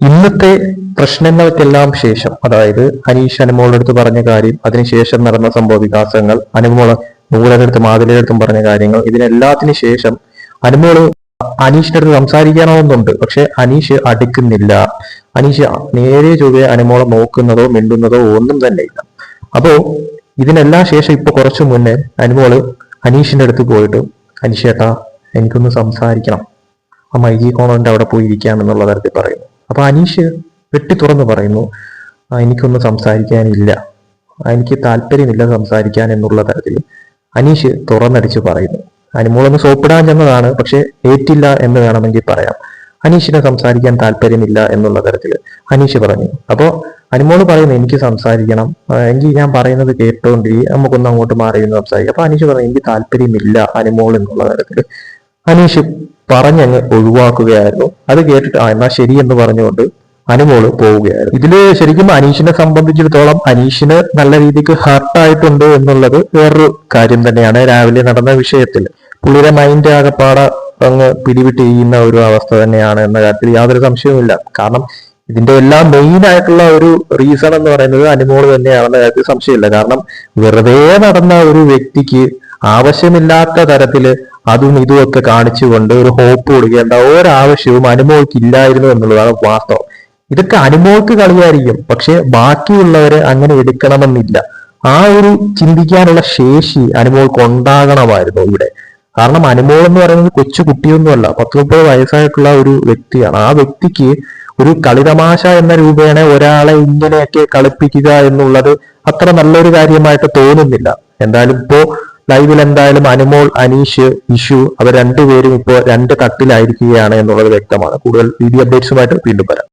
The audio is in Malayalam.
ഇന്നത്തെ പ്രശ്നങ്ങൾക്കെല്ലാം ശേഷം അതായത് ഹനീഷ് അനുമോളടുത്ത് പറഞ്ഞ കാര്യം അതിനുശേഷം നടന്ന സംഭവ വികാസങ്ങൾ അനുമോൾ നൂലടുത്തും മാതിലടുത്തും പറഞ്ഞ കാര്യങ്ങൾ ഇതിനെല്ലാത്തിനു ശേഷം അനുമോൾ അനീഷിന്റെ അടുത്ത് സംസാരിക്കണമെന്നുണ്ട് പക്ഷെ അനീഷ് അടുക്കുന്നില്ല. അനീഷ് നേരെ ചൊവ്വെ അനുമോളെ നോക്കുന്നതോ മിണ്ടുന്നതോ ഒന്നും തന്നെ ഇല്ല. അപ്പോ ഇതിനെല്ലാം ശേഷം ഇപ്പൊ കുറച്ചു മുന്നേ അനുമോൾ അനീഷിന്റെ അടുത്ത് പോയിട്ട് അനീഷേട്ടാ എനിക്കൊന്ന് സംസാരിക്കണം. ആ മൈജി കോണോന്റെ അവിടെ പോയിരിക്കാം എന്നുള്ള തരത്തിൽ പറയുന്നു. അപ്പൊ അനീഷ് വെട്ടി തുറന്ന് പറയുന്നു "ആ, എനിക്കൊന്നും സംസാരിക്കാനില്ല. എനിക്ക് താല്പര്യമില്ല സംസാരിക്കാൻ എന്നുള്ള തരത്തിൽ. അനീഷ് തുറന്നടിച്ച് പറയുന്നു അനുമോളൊന്ന് സോപ്പിടാൻ ചെന്നതാണ് പക്ഷെ ഏറ്റില്ല എന്ന് വേണമെങ്കിൽ പറയാം. അനീഷിനെ സംസാരിക്കാൻ താല്പര്യമില്ല എന്നുള്ള തരത്തിൽ അനീഷ് പറഞ്ഞു. അപ്പോ അനുമോൾ പറയുന്നു എനിക്ക് സംസാരിക്കണം. എങ്കിൽ ഞാൻ പറയുന്നത് കേട്ടോണ്ടി നമുക്കൊന്ന് അങ്ങോട്ട് മാറി എന്ന് സംസാരിക്കാം. അപ്പൊ അനീഷ് പറഞ്ഞു എനിക്ക് താല്പര്യമില്ല അനുമോൾ എന്നുള്ള തരത്തിൽ. അനീഷ് പറഞ്ഞങ്ങ് ഒഴിവാക്കുകയായിരുന്നു. അത് കേട്ടിട്ട് ആ എന്നാ ശരി എന്ന് പറഞ്ഞുകൊണ്ട് അനുമോൾ പോവുകയായിരുന്നു. ഇതിൽ ശരിക്കും അനീഷിനെ സംബന്ധിച്ചിടത്തോളം അനീഷിന് നല്ല രീതിക്ക് ഹർട്ടായിട്ടുണ്ട് എന്നുള്ളത് വേറൊരു കാര്യം തന്നെയാണ് രാവിലെ നടന്ന വിഷയത്തിൽ പുള്ളിയുടെ മൈൻഡ് ആകെപ്പാട അങ്ങ് പിടിവിട്ട് ചെയ്യുന്ന ഒരു അവസ്ഥ തന്നെയാണ് എന്ന കാര്യത്തിൽ യാതൊരു സംശയവുമില്ല കാരണം ഇതിന്റെ എല്ലാം മെയിൻ ആയിട്ടുള്ള ഒരു റീസൺ എന്ന് പറയുന്നത് അനുമോൾ തന്നെയാണെന്ന കാര്യത്തിൽ സംശയമില്ല. കാരണം വെറുതെ നടന്ന ഒരു വ്യക്തിക്ക് ആവശ്യമില്ലാത്ത തരത്തിൽ അതും ഇതും ഒക്കെ കാണിച്ചുകൊണ്ട് ഒരു ഹോപ്പ് കൊടുക്കേണ്ട ഒരാവശ്യവും അനുമോൾക്ക് ഇല്ലായിരുന്നു എന്നുള്ളതാണ് വാസ്തവം. ഇതൊക്കെ അനുമോൾക്ക് കളിയായിരിക്കും. പക്ഷെ ബാക്കിയുള്ളവരെ അങ്ങനെ എടുക്കണമെന്നില്ല. ആ ഒരു ചിന്തിക്കാനുള്ള ശേഷി അനുമോൾക്ക് ഉണ്ടാകണമായിരുന്നു ഇവിടെ. കാരണം അനുമോൾ എന്ന് പറയുന്നത് കൊച്ചു കുട്ടിയൊന്നുമല്ല. പത്ത് മുപ്പത് വയസ്സായിട്ടുള്ള ഒരു വ്യക്തിയാണ്. ആ വ്യക്തിക്ക് ഒരു കളിതമാശ എന്ന രൂപേണ ഒരാളെ ഇങ്ങനെയൊക്കെ കളിപ്പിക്കുക എന്നുള്ളത് അത്ര നല്ലൊരു കാര്യമായിട്ട് തോന്നുന്നില്ല. എന്തായാലും ഇപ്പോ ലൈവിൽ എന്തായാലും അനുമോൾ അനീഷ് ഇഷു അവർ രണ്ടുപേരും ഇപ്പോൾ രണ്ട് തട്ടിലായിരിക്കുകയാണ് എന്നുള്ളത് വ്യക്തമാണ്. കൂടുതൽ വീഡിയോ അപ്ഡേറ്റ്സുമായിട്ട് വീണ്ടും വരാം.